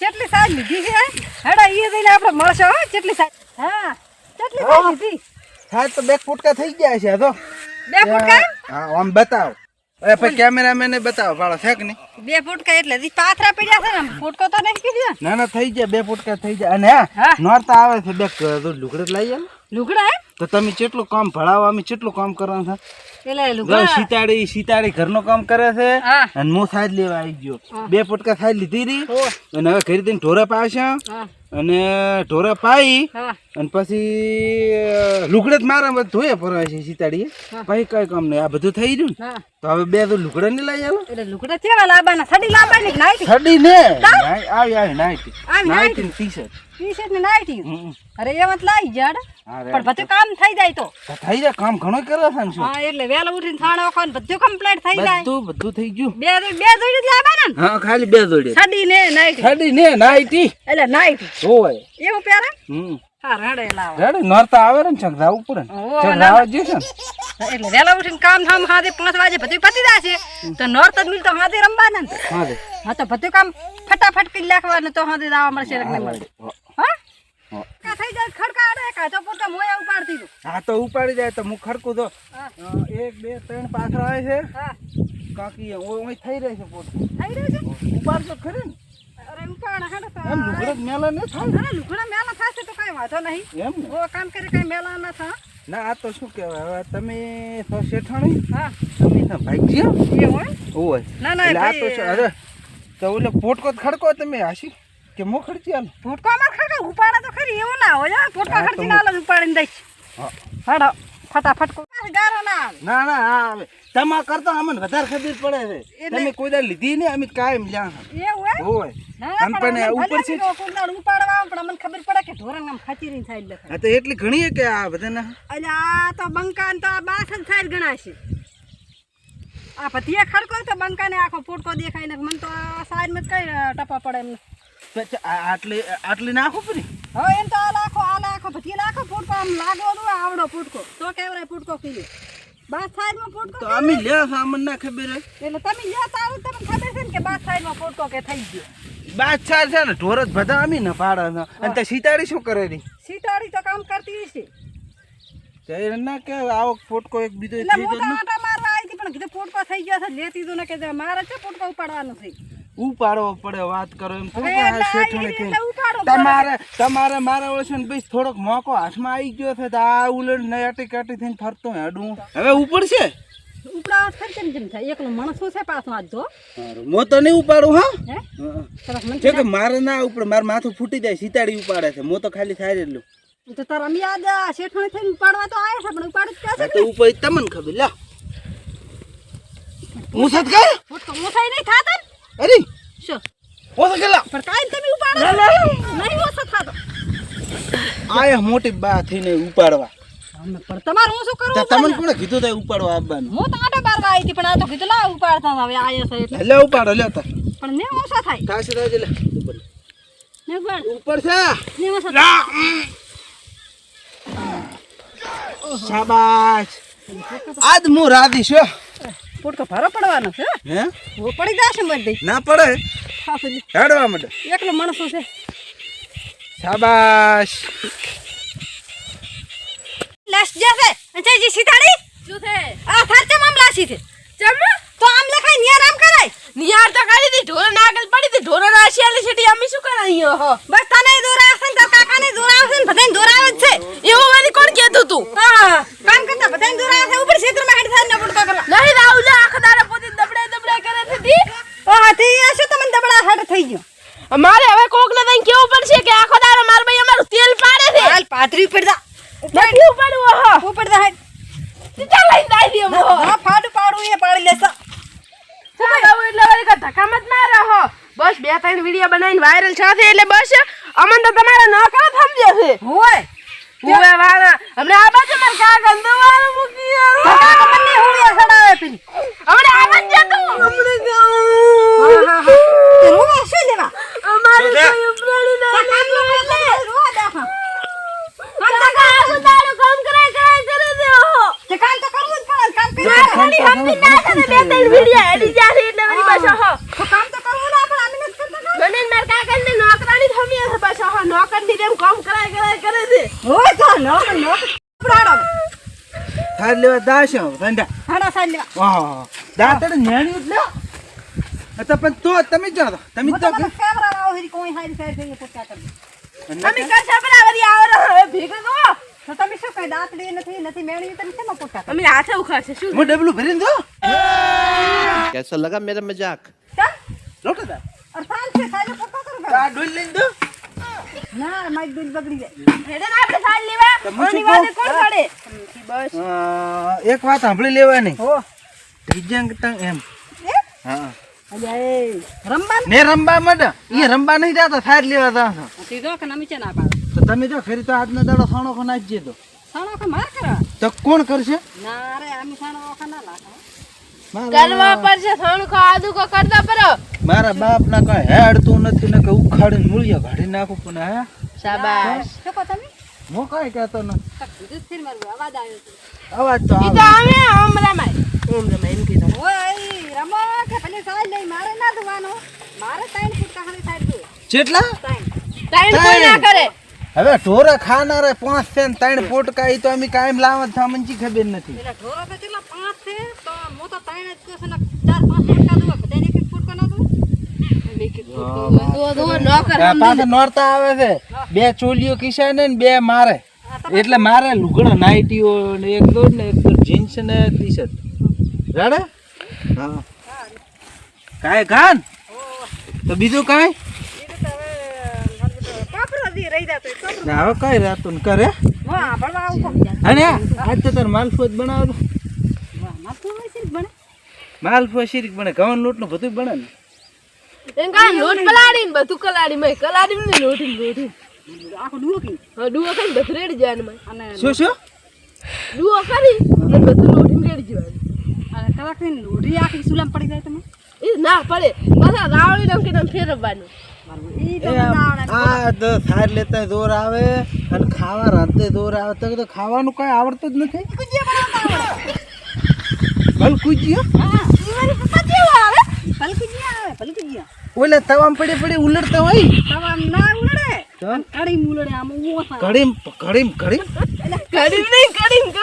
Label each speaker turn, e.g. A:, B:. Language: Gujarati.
A: કેટલી સાજ લીધી છે? હેડા ઈ જઈને આપણે મળશે હો કેટલી સાજ હા કેટલી સાજ લીધી?
B: થાય તો બે ફૂટકા થઈ ગયા છે તો
A: બે ફૂટકા?
B: હા આમ બતાવ. અરે પછી કેમેરામેન ને બતાવો ભાડો છે કે નહીં?
A: બે ફૂટકા એટલે દી પાથરા પડ્યા છે ને ફૂટકો તો નહીં કીધું ને
B: ના થઈ ગયા બે ફૂટકા થઈ જાય અને હા
A: હા.
B: નોરતા આવે છે બે લુગડે લઈ આવો.
A: લુગડા એમ?
B: તો તમે કેટલું કામ ભણાવો અમે કેટલું કામ કરવાનું છે.
A: એટલે લુગડા.
B: સીતાડી સીતાડી ઘરનું કામ કરે છે અને હું સાજ લેવા આવી ગયો. બે ફૂટકા સાજ લીધી હતી. અને હવે ઘરે ઢોરા પાશે અને ઢોરા પાઈ અને પછી લુગડે જ મારા બધું ધોયે સીતાડીએ
A: હા.
B: પછી કઈ કામ નહીં. આ બધું થઈ ગયું ને? તો હવે બે તો લુકડા ને લઈ આવો.
A: એટલે લુકડા કેવા લાવવાના સડી લાવવાની કે નાઈટી?
B: સડી ને નાઈ- આવી આવી nightie. Nightie. T shirt
A: T shirt ને નાઈટી? અરે એમાં મત લાવી જાડ. પણ બધું કામ થઈ જાય તો.
B: થઈ જાય કામ ઘણો કરે છે
A: હા એટલે વેલા ઉઠીને થાણો ખાન બધું કમ્પ્લીટ થઈ જાય.
B: બધું બધું થઈ ગયું.
A: બે બે જોડી જ લાવવાના
B: હા ખાલી બે જોડી
A: સડી ને નાઈટી.
B: સડી ને નાઈટી.
A: એટલે નાઈટી.
B: હોય
A: એવું પહેરે?
B: હમ.
A: રડે
B: નોરતા આવે ને ના,
A: એટલે ઉઠીને કામ થામ હાથે પાંચ વાગે બધું પતી જશે. તો નોર્થ જ મિલતો હાથે રમવાના ને.
B: હા
A: હા તો બધું કામ ફટાફટ કરી નાખવાનું તો હાથે દાવા મળશે કે મળે હા. થઈ જાય ખડકા અડે કા તો પોતા મોયા ઉપાડતી તું
B: હા તો ઉપાડી જાય તો હું ખડકું તો. એક બે ત્રણ પાછળ આવે છે.
A: હા.
B: કાકી ઓય થઈ રહે છે પોટ
A: થઈ રહ્યું છે?
B: ઉપાડ તો ખરી ને? એમ લુગડે મેલા ને થાય?
A: અરે લુગડા મેલા થશે તો કઈ વાંધો નહીં.
B: એમ
A: ઓ કામ કરી કઈ મેલા ના થા.
B: ના આ તો શું કહેવાય? હવે તમે તો શેઠાણી?
A: હા.
B: તમે તો ભાઈ
A: એ હોય?
B: હોય?
A: ના ના
B: આ તો અરે તો ઓલે પોટકો ખડકો તમે હાશી? કે મો ખડચી
A: અમાર ખડકા? ઉપાડે તો ખરી એવું ના હોય હા,
B: તો
A: ના ઉપાડીને દઈશ.
B: હા.
A: હાડો. ફટાફટ ના
B: ના આવે. તમા કરતા અમને વધારે ખબર પડે છે. તમે કોઈ દાડ લીધી ને અમે કાયમ લ્યા
A: એવું
B: હોય? ઉપર છે.
A: ઉપાડવા પણ અમને ખબર પડે કે ઢોરણ આમ ખચીરીને થાય એટલે
B: હા તો એટલી ઘણી કે આ બધાને?
A: એટલે આ તો બંકા ને તો આ બાસ જ થાય ગણાશે આ પતિયા ખડકો તો બંકા આખો પોટકો દેખાય ને મને તો આ સાઈડમાં કઈ ટપા પડે એમ
B: આટલી આટલી નાખો પરી
A: હવે એમ તો આ લાખો આ લાખો પતિયા લાખો પોટકો આમ લાગવો તો આવડો પોટકો તો કેવરાય પોટકો કીધું બા સાઈડમાં પોટકો
B: તો અમે છે ના ખબર
A: એટલે તમે જ્યાં તારું તમને ખબર છે ને કે બા સાઈડમાં પોટકો કે થઈ ગયો.
B: બાદશાહ છે ને ઢોર જ બધા અમી ને પાડે અને તે સીતાડી શું કરે રહી
A: સીતાડી તો કામ કરતી હશે.
B: તે ના કે આવો ફોટકો એક બીજો
A: એટલે હું તો
B: ગયો
A: મારવા આવી હતી પણ કીધું થઈ ગયો છે લેતી તું ને કે મારે છે પોટકો ઉપાડવાનો છે.
B: ઉપાડવો પડે વાત કરો એમ.
A: એટલે
B: તમારે તમારે મારા ઓળશે ને ભાઈ થોડોક મોકો હાથમાં આવી ગયો છે તો આ ઉલટ નયાટી કાટી થઈને ફરતો હેડું હવે ઉપડશે
A: ઉપડાવા ખર્ચે ને જેમ થાય? એકલો માણસ છે પાછો આજ જો?
B: મો તો નહીં ઉપાડું હા?
A: હે?
B: હા.
A: સરસ મને
B: છે કે મારે ના ઉપર મારું માથું ફૂટી જાય સીતાડી ઉપાડે છે. મો તો ખાલી થાય એટલું.
A: તો તારા યાદ શેઠાણી થઈને ઉપાડવા તો આવ્યા છે પણ ઉપાડી જ
B: છે
A: ક્યાં
B: તો ઉપર તમને ખબર લ્યા હું સત કર
A: નહીં
B: અરે!
A: શું?
B: ઓ તો કેલા
A: પણ કાઈ તમે ઉપાડો.
B: આયા મોટી બા થઈને ઉપાડવા.
A: પણ તમારે હું શું
B: તો
A: કરું
B: તમને કોણે કીધું તે ઉપાડવા આવવાનું
A: હું તો આંટા મારવા આવી હતી પણ આ તો કીધું લા ઉપાડતા હવે આયા છે એટલે.
B: લે ઉપાડો લે તાર
A: પણ ને ઓછા થાય.
B: થાશે થાય લે ઉપર
A: ને ઉપાડ
B: ઉપર છે.
A: ને ઓછા થાય.
B: લા શાબાશ. આજ હું રાધી છું
A: પોટકો ભારો પડવાનો છે
B: હે.
A: હું? પડી જશે મને
B: ના પડે. હેડવા માટે
A: એકલો માણસો છે.
B: શાબાશ.
A: લાસ જશે અંજાજી સીતાડી? શું છે? આ થારચે મામલા સી છે. ચમ? તો આમ લખાય નિયાર આમ કરાય.
C: નિયાર તો કરી દી. ઢોર ના પડી દી. ઢોર ના શિયાળી છેટી અમે શું કરાયો હો.
A: બસ તને દોરા ને તાર દોરા આવશે બધાને દોરા જ છે.
C: એવું મને કોણ કહેતું તું?
A: હા કામ કરતા બધાને દોરા આવશે ઉપર હેડ થાય ને પડતો કરવા.
C: નહીં રાહુલ આખા દાડા પોતે દબડા દબડા કરે છે દી
A: હશે તમને દબડા હાડ થઈ ગયો.
C: મારે હવે કોક ને તઈ કેવું પડશે કે આખો દાડો માર ભાઈ અમારું તેલ પાડે છે?
A: હાલ પાતરી પડતા
C: નથી ઉપાડવું હો
A: ઉપડતા હે
C: ચાલ લઈને દાઈ દે મો
A: હા ફાડું પાડું એ પાડી લેસ
C: ચાલ એટલે વળી કા ધક્કા મત ના રહો. બસ બે ત્રણ વિડિયો બનાવીને વાયરલ થશે એટલે બસ. અમન તો તમારા નોકરા સમજે છે.
A: હોય.
C: હવે વાળા અમને આ બાજુ માર કાકા ગંદવાળું મૂકી આવ્યો.
A: કાકા બંને હુડિયા સડાવે પેલી
C: અમને આ બાજુ જતું હમણે
A: હા હા હા તે રોવા શું લેવા
C: અમારે
B: શું છે?
C: કોઈ ઉપરાણી ના
A: કાકા આટલો એટલે રોવા દેખા
C: કાકા આખો દાડો કામ કરાય કરાય કરે છે હો
A: તે કામ તો કરવું જ પડે કામ કરી
C: મારી હમની ના છે ને બે ત્રણ વિડિયો એડી જાશે એટલે વળી બસ હો
A: તો કામ તો કરવું ના પણ અમે નથી કરતા કામ.
C: મને માર કાકા ને નો એમ કામ કરાય કરાય કરે છે.
A: હોય તો નો નો પ્રાડો
B: થાર લેવા દાશો રંડા
A: હાડા સાલ લેવા.
B: વાહ દાતડ નેણી ઉત લ્યો અચ્છા પણ તો તમે જ જાણો. તમે
A: તો કેમેરા આવો હરી કોઈ હારી સાઈડ જઈએ પોતા તમે.
C: તમે કર સાબરા વરી આવો હવે ભીગ દો
A: તો તમે શું કઈ દાતડી નથી નથી મેણી તમે કેમ પોતા
C: તમે? હાથે ઉખાડશે શું?
B: હું ડબલું ભરીને દો
D: કેસા લગા મેરા
A: મજાક.
B: લોટો દા
A: અરફાન છે ખાલી પોતા કરો
B: આ ડોલ લઈ દો
A: ના મારી દૂધ બગડી જાય.
C: હેડે ને આપણે સાડ લેવા. ઓની વાતે? કોણ બસ.
B: એક વાત સાંભળી લેવાની.
A: હો.
B: ત્રીજંગ તંગ એમ. હા?
A: અલ્યા એ રમવાન
B: ને રંબા મડ એ રંબા નહીં જાતો થાર લેવા જા
A: સીધો કે નમી છે ના પાડો.
B: તો તમે જો ફેરી તો આજનો દાડો સાણો ખો નાખજે તો
A: સાણો કે માર કરવા
B: તો કોણ કરશે?
A: ના રે આમી સાણો ઓખા ના
C: કરવા પડશે થોડું આદુ કો કરતા પરો
B: મારા બાપ ના કઈ હેડતું નથી ને કે ઉખાડીને મૂળિયા કાઢી નાખું પણ હે?
C: શાબાશ.
A: શું કહો તમે?
B: હું કઈ કહેતો ન
A: અવાજ આવ્યો
B: અવાજ તો આવે
C: તો અમે ઓમ રમાય. ઓમ રમાય એમ કીધું.
A: ઓય રમો કે પેલી સાઈડ લઈ મારે ના ધોવાનો. મારે ત્રણ ફૂટ કહાની સાઈડ દો
B: જેટલા?
A: ત્રણ.
C: ટાઈમ કોઈ ના કરે.
B: હવે ઢોરા ખાનારે પાંચ છે ને ત્રણ પોટકા એ તો અમે કાયમ લાવવા થા મંચી ખબર નથી.
A: ઢોરો તો હું જ કહું ને ચાર પાંચ ફૂટકા દો. બધાને એક એક ફૂટકો ના દો
C: દો દો ન કર
B: આ પાછા નોરતા આવે છે. બે ચોલીઓ કિસાને ને બે મારે. એટલે મારે લુગડા નાઈટીઓ ને એક દોડ ને એક દોડ જીન્સ ને ટી શર્ટ રાડે? હા. કાય ખાન? તો બીજું કાંઈ?
A: હવે
B: કઈ રાતું ને કરે.
A: હા ભણવા આવું
B: અને આજ તો તાર માલફોજ બનાવો
A: માથું છે
B: શીરીક બને ઘઉં લોટનું બધું બને ને.
C: એમ કા લોટ પલાડીને બધું કલાડી મેં કલાડી ને લોટી લોટી.
A: આખો કી
C: હા ડુઓ કરીને બધું રેડી જવાનું મેં
A: અને
B: શું શું?
C: ડુઓ કરી ને બધું લોટીને રેડી જવાનું.
A: અને કલાક લોઢી આખી સુલામ પડી જાય તમે?
C: એ ના પડે પાછા રાવળી રંગ કે ફેરવવાનું.
B: આ તો થાર લેતા દોર આવે અને ખાવા રાતે દોર આવે. તો ખાવાનું કઈ આવડતું જ નથી.
A: પલકુજિયા
B: ઓલે તવામ પડી પડી ઉલડતા હોય.
A: તવા ના ઉલડે.
B: તો?
A: કડી ઉલડે આમ
B: ઘડીમ ઘડીમ ઘડીમ
C: કડીમ નહીં કડીમ કડીમ